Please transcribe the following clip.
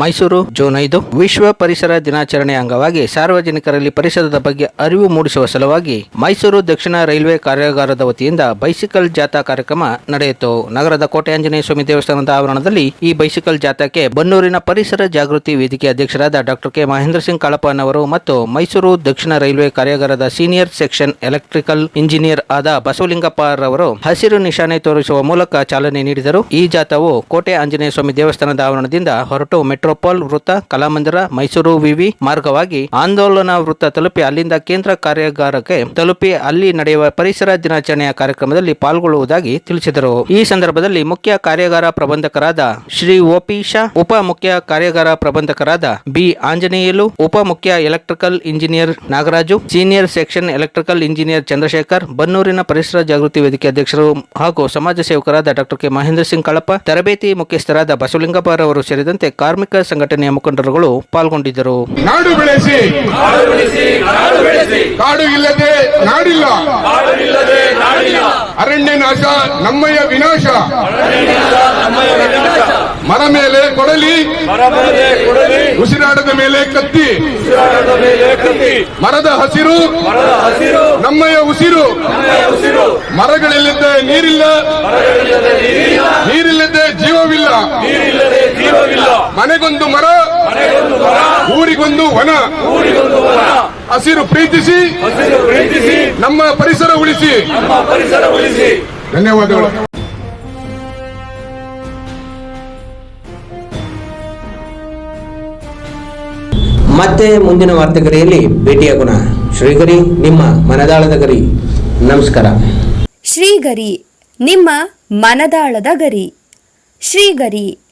Mysuru June ಐದು. ವಿಶ್ವ ಪರಿಸರ ದಿನಾಚರಣೆ ಅಂಗವಾಗಿ ಸಾರ್ವಜನಿಕರಲ್ಲಿ ಪರಿಸರದ ಬಗ್ಗೆ ಅರಿವು ಮೂಡಿಸುವ ಸಲುವಾಗಿ ಮೈಸೂರು ದಕ್ಷಿಣ ರೈಲ್ವೆ ಕಾರ್ಯಾಗಾರದ ವತಿಯಿಂದ ಬೈಸಿಕಲ್ ಜಾಥಾ ಕಾರ್ಯಕ್ರಮ ನಡೆಯಿತು. ನಗರದ ಕೋಟೆ ಆಂಜನೇಯ ಸ್ವಾಮಿ ದೇವಸ್ಥಾನದ ಆವರಣದಲ್ಲಿ ಈ ಬೈಸಿಕಲ್ ಜಾಥಾಕ್ಕೆ ಬನ್ನೂರಿನ ಪರಿಸರ ಜಾಗೃತಿ ವೇದಿಕೆ ಅಧ್ಯಕ್ಷರಾದ ಡಾಕ್ಟರ್ ಕೆ ಮಹೇಂದ್ರ ಸಿಂಗ್ ಕಾಳಪ್ಪನವರು ಮತ್ತು ಮೈಸೂರು ದಕ್ಷಿಣ ರೈಲ್ವೆ ಕಾರ್ಯಾಗಾರದ ಸೀನಿಯರ್ ಸೆಕ್ಷನ್ ಎಲೆಕ್ಟ್ರಿಕಲ್ ಇಂಜಿನಿಯರ್ ಆದ ಬಸವಲಿಂಗಪ್ಪ ರವರು ಹಸಿರು ನಿಶಾನೆ ತೋರಿಸುವ ಮೂಲಕ ಚಾಲನೆ ನೀಡಿದರು. ಈ ಜಾಥಾವು ಕೋಟೆ ಆಂಜನೇಯ ಸ್ವಾಮಿ ದೇವಸ್ಥಾನದ ಆವರಣದಿಂದ ಹೊರಟು ಮೆಟ್ರೋಪಾಲ್ ವೃತ್ತ, ಕಲಾಮಂದಿರ, ಮೈಸೂರು ವಿವಿ ಮಾರ್ಗವಾಗಿ ಆಂದೋಲನ ವೃತ್ತ ತಲುಪಿ ಅಲ್ಲಿಂದ ಕೇಂದ್ರ ಕಾರ್ಯಾಗಾರಕ್ಕೆ ತಲುಪಿ ಅಲ್ಲಿ ನಡೆಯುವ ಪರಿಸರ ದಿನಾಚರಣೆಯ ಕಾರ್ಯಕ್ರಮದಲ್ಲಿ ಪಾಲ್ಗೊಳ್ಳುವುದಾಗಿ ತಿಳಿಸಿದರು. ಈ ಸಂದರ್ಭದಲ್ಲಿ ಮುಖ್ಯ ಕಾರ್ಯಾಗಾರ ಪ್ರಬಂಧಕರಾದ ಶ್ರೀ ಓಪಿ ಶಾ ಉಪ ಮುಖ್ಯ ಕಾರ್ಯಾಗಾರ ಪ್ರಬಂಧಕರಾದ ಬಿ ಆಂಜನೇಯಲು, ಉಪ ಮುಖ್ಯ electrical engineer Nagaraju, senior section electrical engineer Chandrashekar, ಬನ್ನೂರಿನ ಪರಿಸರ ಜಾಗೃತಿ ವೇದಿಕೆ ಅಧ್ಯಕ್ಷರು ಹಾಗೂ ಸಮಾಜ ಸೇವಕರಾದ ಡಾಕ್ಟರ್ ಕೆ ಮಹೇಂದ್ರ ಸಿಂಗ್ ಕಳಪ ತರಬೇತಿ ಮುಖ್ಯಸ್ಥರಾದ ಬಸವಲಿಂಗಪ್ಪರವರು ಸೇರಿದಂತೆ ಕಾರ್ಮಿಕ ಸಂಘಟನೆಯ ಮುಖಂಡರುಗಳು ಪಾಲ್ಗೊಂಡಿದ್ದರು. ನಾಡು ಬೆಳೆಸಿ. ಕಾಡು ಇಲ್ಲದೆ ನಾಡಿಲ್ಲ. ಅರಣ್ಯ ನಾಶ ನಮ್ಮಯ ವಿನಾಶ. ಮರ ಮೇಲೆ ಕೊಡಲಿ. ಉಸಿರಾಡದ ಮೇಲೆ ಕತ್ತಿ. ಮರದ ಹಸಿರು. ನಮ್ಮಯ್ಯ ಉಸಿರು. ಮರಗಳಿಲ್ಲದೆ ನೀರಿಲ್ಲ. ಮನೆಗೊಂದು ಮರ ಊರಿಗೊಂದು ವನ. ಹಸಿರು ಪ್ರೀತಿಸಿ ನಮ್ಮ ಪರಿಸರ ಉಳಿಸಿ. ಧನ್ಯವಾದಗಳು. ಮತ್ತೆ ಮುಂದಿನ ವಾರ್ತೆಗರಿಯಲ್ಲಿ ಭೇಟಿಯಾಗೋಣ ಶ್ರೀಗರಿ ನಿಮ್ಮ ಮನದಾಳದ ಗರಿ. ನಮಸ್ಕಾರ. ಶ್ರೀಗರಿ ನಿಮ್ಮ ಮನದಾಳದ ಗರಿ. ಶ್ರೀಗರಿ